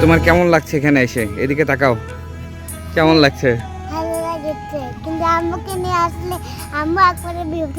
তোমার কেমন লাগছে এখানে এসে? এদিকে তাকাও। কেমন লাগছে? ভালো লাগছে। কিন্তু আম্মুকে নিয়ে আসলে আম্মু একবারে বিরক্ত